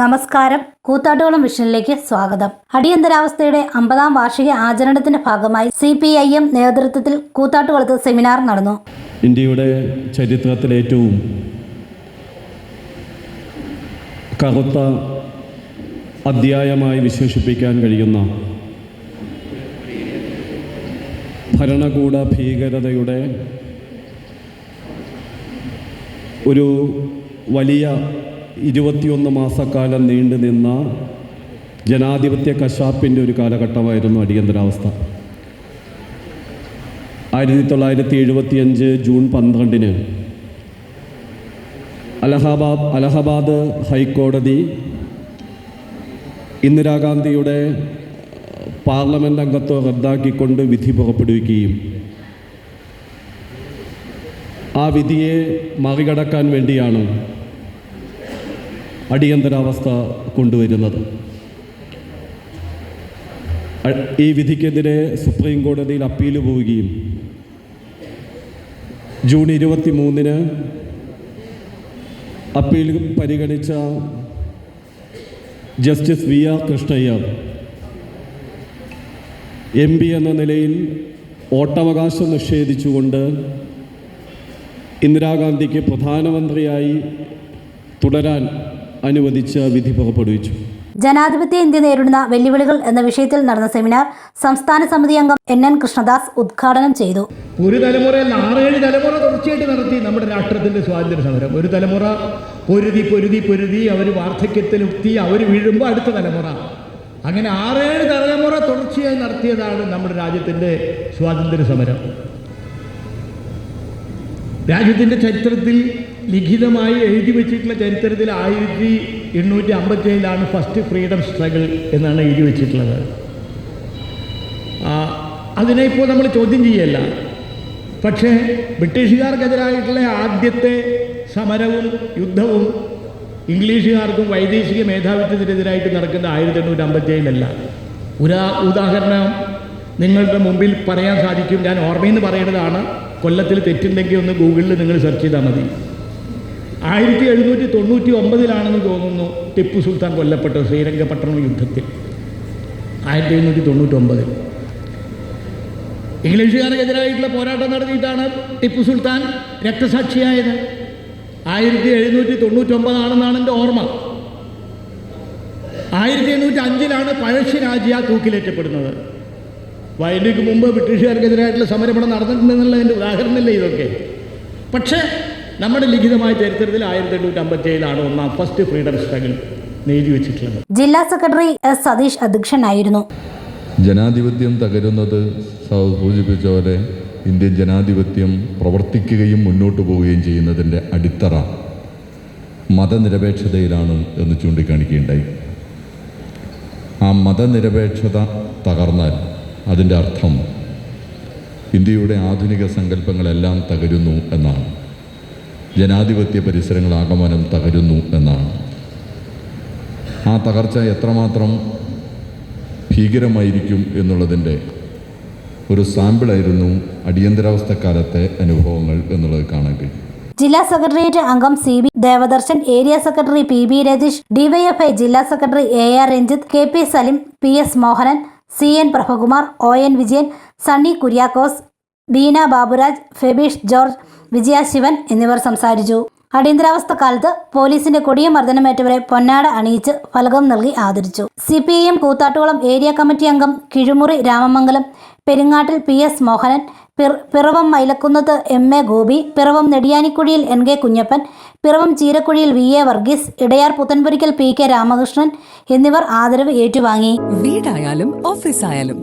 നമസ്കാരം. കൂത്താട്ടുകുളം വിഷനിലേക്ക് സ്വാഗതം. അടിയന്തരാവസ്ഥയുടെ അമ്പതാം വാർഷിക ആചരണത്തിന്റെ ഭാഗമായി സി പി ഐ എം നേതൃത്വത്തിൽ കൂത്താട്ടുകുളത്ത് സെമിനാർ നടന്നു. ഇന്ത്യയുടെ ചരിത്രത്തിലെ ഏറ്റവും കറുത്ത അധ്യായമായി വിശേഷിപ്പിക്കാൻ കഴിയുന്ന ഭരണകൂട ഭീകരതയുടെ ഒരു വലിയ ഇരുപത്തിയൊന്ന് മാസക്കാലം നീണ്ടു നിന്ന ജനാധിപത്യ കശാപ്പിന്റെ ഒരു കാലഘട്ടമായിരുന്നു അടിയന്തരാവസ്ഥ. ആയിരത്തി തൊള്ളായിരത്തി എഴുപത്തിയഞ്ച് ജൂൺ പന്ത്രണ്ടിന് അലഹാബാദ് അലഹബാദ് ഹൈക്കോടതി ഇന്ദിരാഗാന്ധിയുടെ പാർലമെന്റ് അംഗത്വം റദ്ദാക്കിക്കൊണ്ട് വിധി പുറപ്പെടുവിക്കുകയും ആ വിധിയെ മറികടക്കാൻ വേണ്ടിയാണ് അടിയന്തരാവസ്ഥ കൊണ്ടുവരുന്നത്. ഈ വിധിക്കെതിരെ സുപ്രീം കോടതിയിൽ അപ്പീൽ പോവുകയും ജൂൺ ഇരുപത്തി മൂന്നിന് അപ്പീൽ പരിഗണിച്ച justice V R Krishna Iyer M P എന്ന നിലയിൽ വോട്ടവകാശം നിഷേധിച്ചുകൊണ്ട് ഇന്ദിരാഗാന്ധിക്ക് പ്രധാനമന്ത്രിയായി തുടരാൻ അനുവദിച്ച വിധി പുറപ്പെടുവിച്ചു. ജനാധിപത്യ ഇന്ത്യ നേരിടുന്ന വെല്ലുവിളികൾ എന്ന വിഷയത്തിൽ നടന്ന സെമിനാർ സംസ്ഥാന സമിതി അംഗം എൻ എൻ കൃഷ്ണദാസ് ഉദ്ഘാടനം ചെയ്തു. ഒരു തലമുറയിൽ ആറേഴ് തലമുറ തുടർച്ചയായിട്ട് നടത്തി നമ്മുടെ രാഷ്ട്രത്തിന്റെ സ്വാതന്ത്ര്യ സമരം. ഒരു തലമുറ പൊരുതി പൊരുതി പൊരുതി അവർ വാർദ്ധക്യത്തിലെത്തി അവർ വീഴുമ്പോൾ അടുത്ത തലമുറ. അങ്ങനെ ആറേഴ് തലമുറ തുടർച്ചയായി നടത്തിയതാണ് നമ്മുടെ രാജ്യത്തിന്റെ സ്വാതന്ത്ര്യ സമരം. രാജ്യത്തിന്റെ ചരിത്രത്തിൽ ലിഖിതമായി എഴുതി വെച്ചിട്ടുള്ള ചരിത്രത്തിൽ ആയിരത്തി എണ്ണൂറ്റി അമ്പത്തി ഏഴിലാണ് ഫസ്റ്റ് ഫ്രീഡം സ്ട്രഗിൾ എന്നാണ് എഴുതി വെച്ചിട്ടുള്ളത്. അതിനെ ഇപ്പോൾ നമ്മൾ ചോദ്യം ചെയ്യല്ല. പക്ഷേ ബ്രിട്ടീഷുകാർക്കെതിരായിട്ടുള്ള ആദ്യത്തെ സമരവും യുദ്ധവും ഇംഗ്ലീഷുകാർക്കും വൈദേശിക മേധാവിത്വത്തിനെതിരായിട്ട് നടക്കുന്ന ആയിരത്തി എണ്ണൂറ്റി അമ്പത്തി ഏഴിലല്ല ഉദാ ഉദാഹരണം നിങ്ങളുടെ മുമ്പിൽ പറയാൻ സാധിക്കും. ഞാൻ ഓർമ്മയിൽ നിന്ന് പറയുന്നതാണ് കൊല്ലത്തിൽ തെറ്റുണ്ടെങ്കിൽ ഒന്ന് ഗൂഗിളിൽ നിങ്ങൾ സെർച്ച് ചെയ്താൽ മതി. ആയിരത്തി എഴുന്നൂറ്റി തൊണ്ണൂറ്റി ഒമ്പതിലാണെന്ന് തോന്നുന്നു ടിപ്പു സുൽത്താൻ കൊല്ലപ്പെട്ടത് ശ്രീരംഗപട്ടണം യുദ്ധത്തിൽ. ആയിരത്തി എഴുന്നൂറ്റി തൊണ്ണൂറ്റി ഒമ്പതിൽ ഇംഗ്ലീഷുകാർക്കെതിരായിട്ടുള്ള പോരാട്ടം നടത്തിയിട്ടാണ് ടിപ്പു സുൽത്താൻ രക്തസാക്ഷിയായത്. ആയിരത്തി എഴുന്നൂറ്റി തൊണ്ണൂറ്റൊമ്പതാണെന്നാണ് എന്റെ ഓർമ്മ. ആയിരത്തി എണ്ണൂറ്റി അഞ്ചിലാണ് പഴശ്ശിരാജ്യ തൂക്കിലേറ്റപ്പെടുന്നത്. വയലിക്ക് മുമ്പ് ബ്രിട്ടീഷുകാർക്കെതിരായിട്ടുള്ള സമരം ഇവിടെ നടന്നിട്ടുണ്ടെന്നുള്ളതിന്റെ ഉദാഹരണമില്ല ഇതൊക്കെ? പക്ഷേ നമ്മുടെ ലിഖിതമായ ചരിത്രത്തിൽ ആയിരത്തി എണ്ണൂറ്റി അമ്പത്തി ഏഴിലാണ് ഒന്നാം ഫസ്റ്റ് ഫ്രീഡം സ്ട്രഗിൾ നേടി വെച്ചിട്ടുള്ളത്. ജില്ലാ സെക്രട്ടറി എസ് സതീഷ് അധ്യക്ഷനായിരുന്നു. ജനാധിപത്യം തകരുന്നത് സൂചിപ്പിച്ച പോലെ ഇന്ത്യൻ ജനാധിപത്യം പ്രവർത്തിക്കുകയും മുന്നോട്ട് പോവുകയും ചെയ്യുന്നതിന്റെ അടിത്തറ മതനിരപേക്ഷതയിലാണ് എന്ന് ചൂണ്ടിക്കാണിക്കുകയുണ്ടായി. ആ മതനിരപേക്ഷത തകർന്നാൽ അതിന്റെ അർത്ഥം ഇന്ത്യയുടെ ആധുനിക സങ്കല്പങ്ങളെല്ലാം തകരുന്നു എന്നാണ്. ജനാധിപത്യ പരിസരങ്ങൾ ആഗമനം തകരുന്നു എന്നാണ്. ആ തകർച്ച എത്രമാത്രം ഭീകരമായിരിക്കും എന്നുള്ളതിന്റെ ഒരു സാമ്പിളായിരുന്നു അടിയന്തരാവസ്ഥക്കാലത്തെ അനുഭവങ്ങൾ എന്നുള്ളത് കാണാൻ കഴിയും. ജില്ലാ സെക്രട്ടേറിയറ്റ് അംഗം C B Devadarshan area secretary P B Ratheesh DYFI ജില്ലാ secretary A R Ranjith K P Salim P S Mohanan C N Prabhakumar O N Vijayan Sunny Kuriakose Beena Baburaj Febish George Vijaya Sivan എന്നിവർ സംസാരിച്ചു. അടിയന്തരാവസ്ഥ കാലത്ത് പോലീസിന്റെ കൊടിയ മർദ്ദനമേറ്റവരെ പൊന്നാട അണിയിച്ച് ഫലകം നൽകി ആദരിച്ചു. C P M Koothattukulam area committee അംഗം കിഴുമുറി രാമമംഗലം പെരിങ്ങാട്ടിൽ പി എസ് മോഹനൻ പിറ- Piravom മൈലക്കുന്നത്ത് M A Gopi Piravom നെടിയാനിക്കുഴിയിൽ N K Kunjappan Piravom ചീരക്കുഴിയിൽ V A Varghese Edayar Puthenpurackal P K Ramakrishnan എന്നിവർ ആദരവ് ഏറ്റുവാങ്ങി. വീടായാലും ഓഫീസായാലും